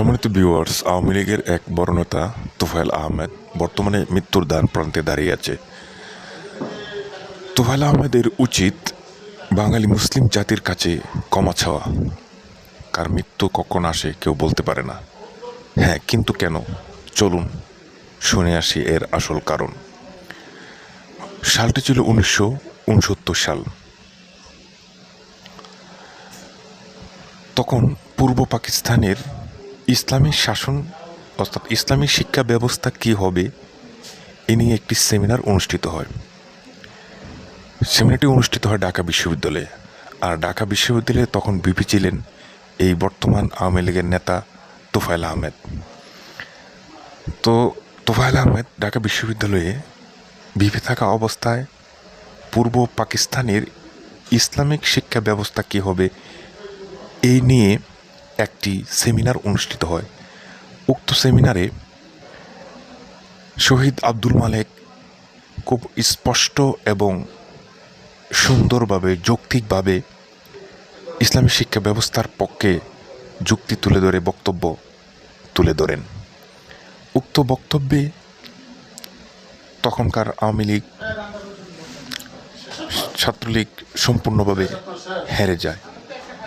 সম্মানিত ভিউয়ার্স আওয়ামী লীগের এক বড় নেতা তোফায়েল আহমেদ বর্তমানে মৃত্যুর দ্বার প্রান্তে দাঁড়িয়ে আছে। তোফায়েল আহমেদের উচিত বাঙালি মুসলিম জাতির কাছে ক্ষমা চাওয়া। কার মৃত্যু কখন আসে কেউ বলতে পারে না। হ্যাঁ কিন্তু কেন? চলুন শুনে আসি এর আসল কারণ। সালটি ছিল উনিশশো উনসত্তর সাল। তখন পূর্ব পাকিস্তানের ইসলামী শাসন, অর্থাৎ ইসলামী শিক্ষা ব্যবস্থা কী হবে, এ নিয়ে একটি সেমিনার অনুষ্ঠিত হয়। সেমিনারটি অনুষ্ঠিত হয় ঢাকা বিশ্ববিদ্যালয়ে। আর ঢাকা বিশ্ববিদ্যালয়ে তখন বিপি ছিলেন এই বর্তমান আওয়ামী লীগের নেতা তোফায়েল আহমেদ। তো তোফায়েল আহমেদ ঢাকা বিশ্ববিদ্যালয়ে বিপি থাকা অবস্থায় পূর্ব পাকিস্তানের ইসলামিক শিক্ষা ব্যবস্থা কী হবে, এই নিয়ে একটি সেমিনার অনুষ্ঠিত হয়। উক্ত সেমিনারে শহীদ আব্দুল মালেক খুব স্পষ্ট এবং সুন্দরভাবে, যৌক্তিকভাবে ইসলামী শিক্ষা ব্যবস্থার পক্ষে যুক্তি তুলে ধরে, বক্তব্য তুলে ধরেন। উক্ত বক্তব্যে তখনকার আওয়ামী লীগ ছাত্রলীগ সম্পূর্ণভাবে হেরে যায়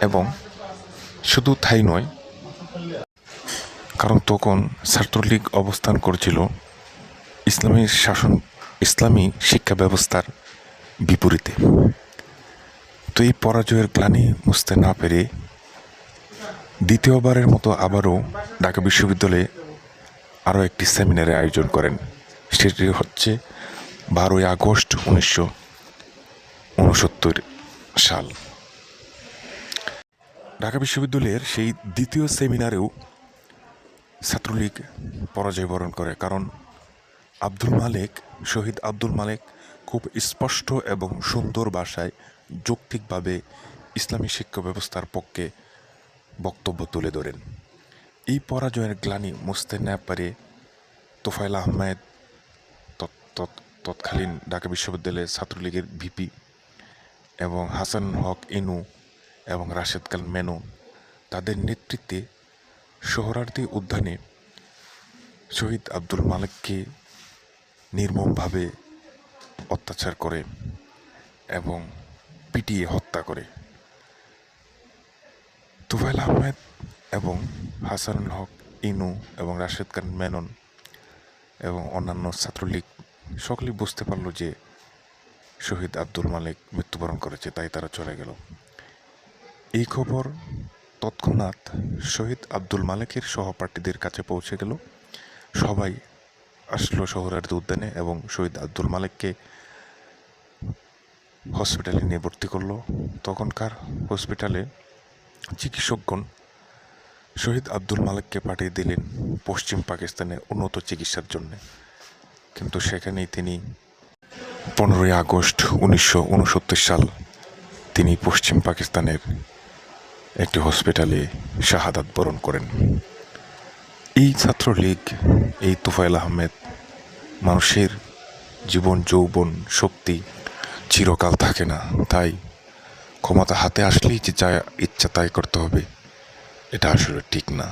এবং শুধু তাই নয়, কারণ তখন ছাত্রলীগ অবস্থান করেছিল ইসলামী শাসন, ইসলামী শিক্ষা ব্যবস্থার বিপরীতে। তো এই পরাজয়ের গ্লানি মুছতে না পেরে দ্বিতীয়বারের মতো আবারও ঢাকা বিশ্ববিদ্যালয়ে আরও একটি সেমিনারের আয়োজন করেন। সেটি হচ্ছে বারোই আগস্ট উনিশশো উনসত্তর সাল। ঢাকা বিশ্ববিদ্যালয়ের সেই দ্বিতীয় সেমিনারেও ছাত্রলীগ পরাজয় বরণ করে, কারণ আব্দুল মালেক, শহীদ আব্দুল মালেক খুব স্পষ্ট এবং সুন্দর ভাষায় যৌক্তিকভাবে ইসলামী শিক্ষা ব্যবস্থার পক্ষে বক্তব্য তুলে ধরেন। এই পরাজয়ের গ্লানি মুছতে না পারে তোফায়েল আহমেদ তৎ- তৎ- তৎকালীন ঢাকা বিশ্ববিদ্যালয়ের ছাত্রলীগের ভিপি এবং হাসান হক ইনু এবং রাশেদ খান মেনন তাদের নেতৃত্বে সোহরার্দি উদ্যানে শহীদ আব্দুল মালিককে নির্মমভাবে অত্যাচার করে এবং পিটিয়ে হত্যা করে। তুফাইল আহমেদ এবং হাসানুল হক, ইনু এবং রাশেদ খান মেনন এবং অন্যান্য ছাত্রলীগ সকলেই বুঝতে পারল যে শহীদ আব্দুল মালিক মৃত্যুবরণ করেছে, তাই তারা চলে গেল। এই খবর তৎক্ষণাৎ শহীদ আব্দুল মালিকের সহপাঠীদের কাছে পৌঁছে গেল। সবাই আসলো শহরার্দি উদ্যানে এবং শহীদ আব্দুল মালিককে হসপিটালে নিয়ে ভর্তি করল। তখনকার হসপিটালে চিকিৎসকগণ শহীদ আব্দুল মালিককে পাঠিয়ে দিলেন পশ্চিম পাকিস্তানে উন্নত চিকিৎসার জন্য। কিন্তু সেখানেই তিনি পনেরোই আগস্ট উনিশশো উনসত্তর সাল তিনি পশ্চিম পাকিস্তানের একটি হসপিটালে শাহাদাত বরণ করেন। এই ছাত্রলীগ, এই তোফায়েল আহমেদ, মানুষের জীবন, যৌবন, শক্তি চিরকাল থাকে না। তাই ক্ষমতা হাতে আসলেই যে যা ইচ্ছা তাই করতে হবে, এটা আসলে ঠিক না।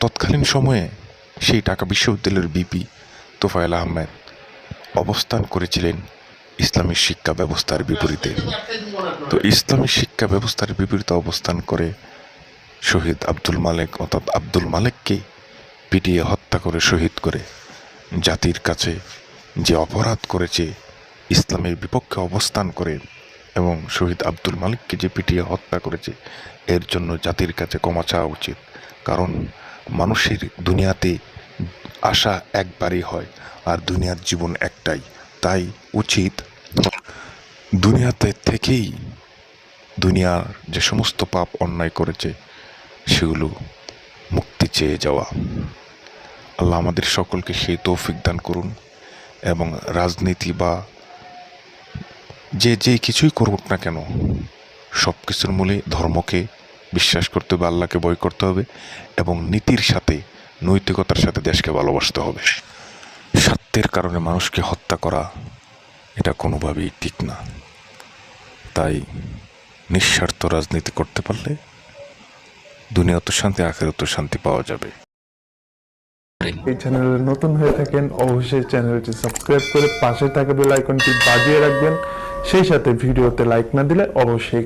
তৎকালীন সময়ে সেই ঢাকা বিশ্ববিদ্যালয়ের বিপি তোফায়েল আহমেদ অবস্থান করেছিলেন ইসলামী শিক্ষা ব্যবস্থার বিপরীতে। তো ইসলামী শিক্ষা ব্যবস্থার বিপরীতে অবস্থান করে শহীদ আব্দুল মালেক, অর্থাৎ আব্দুল মালেককে পিটিয়ে হত্যা করে, শহীদ করে। জাতির কাছে যে অপরাধ করেছে, ইসলামের বিপক্ষে অবস্থান করে এবং শহীদ আব্দুল মালিককে যে পিটিয়ে হত্যা করেছে, এর জন্য জাতির কাছে ক্ষমা চাওয়া উচিত। কারণ মানুষের দুনিয়াতে আশা একবারই হয়, আর দুনিয়ার জীবন একটাই। তাই উচিত দুনিয়াতে থেকেই দুনিয়ার যে সমস্ত পাপ অন্যায় করেছে, সেগুলো মুক্তি চেয়ে যাওয়া। আল্লাহ আমাদের সকলকে সেই তৌফিক দান করুন এবং রাজনীতি বা যে যে কিছুই করুক না কেন সব কিছুর মূলে ধর্মকে বিশ্বাস করতে হবে, আল্লাহকে বয় করতে হবে এবং নীতির সাথে, নৈতিকতার সাথে দেশকে ভালোবাসতে হবে। স্বার্থের কারণে মানুষকে হত্যা করা এটা কোনোভাবেই ঠিক না। তাই নিঃস্বার্থ রাজনীতি করতে পারলে দুনিয়া তো শান্তি আখেরাত শান্তি পাওয়া যাবে। এই চ্যানেলে নতুন হয়ে থাকেন, অবশ্যই চ্যানেলটি সাবস্ক্রাইব করে পাশে থাকা বেল আইকনটি বাজিয়ে রাখবেন। সেই সাথে ভিডিওতে লাইক না দিলে অবশ্যই